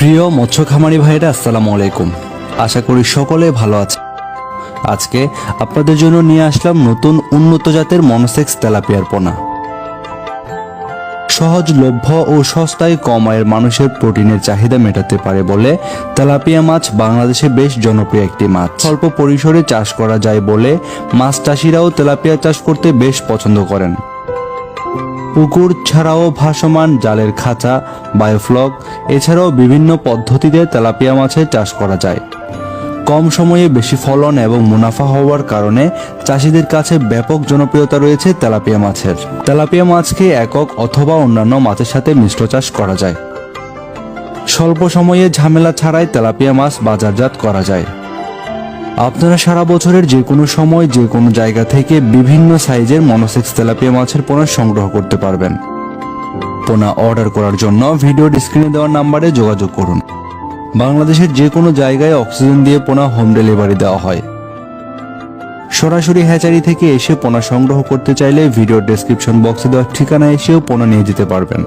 প্রিয় মৎস্য খামারি ভাইরা আসসালামু আলাইকুম। আশা করি সকলে ভালো আছে আজকে আপনাদের জন্য নিয়ে আসলাম নতুন উন্নত জাতের মনোসেক্স তেলাপিয়ার পোনা। সহজলভ্য ও সস্তায় কম আয়ের মানুষের প্রোটিনের চাহিদা মেটাতে পারে বলে তেলাপিয়া মাছ বাংলাদেশে বেশ জনপ্রিয় একটি মাছ। স্বল্প পরিসরে চাষ করা যায় বলে মাছ চাষিরাও তেলাপিয়া চাষ করতে বেশ পছন্দ করেন। পুকুর ছাড়াও ভাসমান জালের খাঁচা, বায়োফ্লক, এছাড়াও বিভিন্ন পদ্ধতিতে তেলাপিয়া মাছের চাষ করা যায়। কম সময়ে বেশি ফলন এবং মুনাফা হওয়ার কারণে চাষিদের কাছে ব্যাপক জনপ্রিয়তা রয়েছে তেলাপিয়া মাছের। তেলাপিয়া মাছকে একক অথবা অন্যান্য মাছের সাথে মিশ্র চাষ করা যায়। স্বল্প সময়ে ঝামেলা ছাড়াই তেলাপিয়া মাছ বাজারজাত করা যায়। আপনারা সারা বছরের যে কোনো সময় যে কোনো জায়গা থেকে বিভিন্ন সাইজের মনোসেক্স তেলাপিয়া মাছের পোনা সংগ্রহ করতে পারবেন। পোনা অর্ডার করার জন্য ভিডিও স্ক্রিনে দেওয়া নাম্বারে যোগাযোগ করুন। বাংলাদেশের যে কোনো জায়গায় অক্সিজেন দিয়ে পোনা হোম ডেলিভারি দেওয়া হয়। সরাসরি হ্যাচারি থেকে এসে পোনা সংগ্রহ করতে চাইলে ভিডিও ডেসক্রিপশন বক্সে দেওয়া ঠিকানায় এসেও পোনা নিয়ে যেতে পারবেন।